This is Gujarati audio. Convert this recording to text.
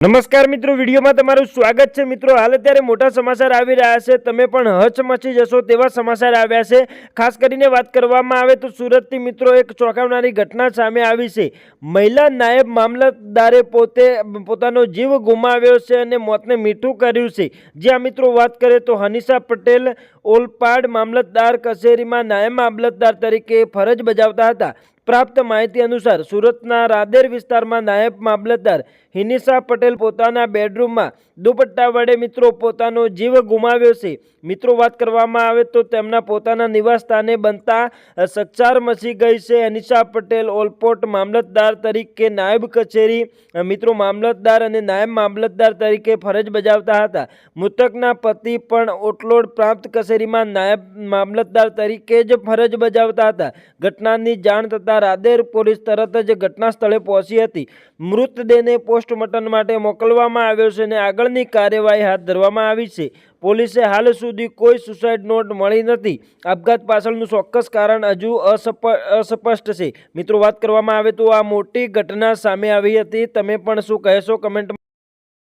નમસ્કાર મિત્રો, વિડીયોમાં તમારું સ્વાગત છે. મિત્રો, હાલ અત્યારે મોટા સમાચાર આવી રહ્યા છે. તમે પણ હચમચી જશો તેવા સમાચાર આવ્યા છે. ખાસ કરીને વાત કરવામાં આવે તો સુરતથી મિત્રો એક ચોંકાવનારી ઘટના સામે આવી છે. મહિલા નાયબ મામલતદારે પોતે પોતાનો જીવ ગુમાવ્યો છે અને મોતને મીઠું કર્યું છે. જ્યાં મિત્રો વાત કરીએ તો હનીષા પટેલ ઓલપાડ મામલતદાર કચેરીમાં નાયબ મામલતદાર તરીકે ફરજ બજાવતા હતા. પ્રાપ્ત માહિતી અનુસાર સુરતના રાદેર વિસ્તારમાં નાયબ મામલતદાર હિનિસા પટેલ પોતાના બેડરૂમમાં દુપટ્ટા વડે મિત્રો પોતાનો જીવ ગુમાવ્યો છે. મિત્રો વાત કરવામાં આવે તો તેમના પોતાના નિવાસ સ્થાને બનતા સચ્ચાર મચી ગઈ છે. અનિશા પટેલ ઓલપોટ મામલતદાર તરીકે નાયબ કચેરી, મિત્રો મામલતદાર અને નાયબ મામલતદાર તરીકે ફરજ બજાવતા હતા. મૃતકના પતિ પણ ઓટલોડ પ્રાંત કચેરીમાં નાયબ મામલતદાર તરીકે જ ફરજ બજાવતા હતા. ઘટનાની જાણ થતાં રાદેર પોલીસ તરત જ ઘટના સ્થળે પહોંચી હતી. મૃતદેહને પોસ્ટમોર્ટમ માટે મોકલવામાં આવ્યો છે અને આગળની કાર્યવાહી હાથ ધરવામાં આવી છે. પોલીસે હાલ સુધી કોઈ સુસાઇડ નોટ મળી નથી. આપઘાત પાછળનું ચોક્કસ કારણ હજુ અસ્પષ્ટ છે. મિત્રો, વાત કરવામાં આવે તો આ મોટી ઘટના સામે આવી હતી. તમે પણ શું કહેશો કમેન્ટ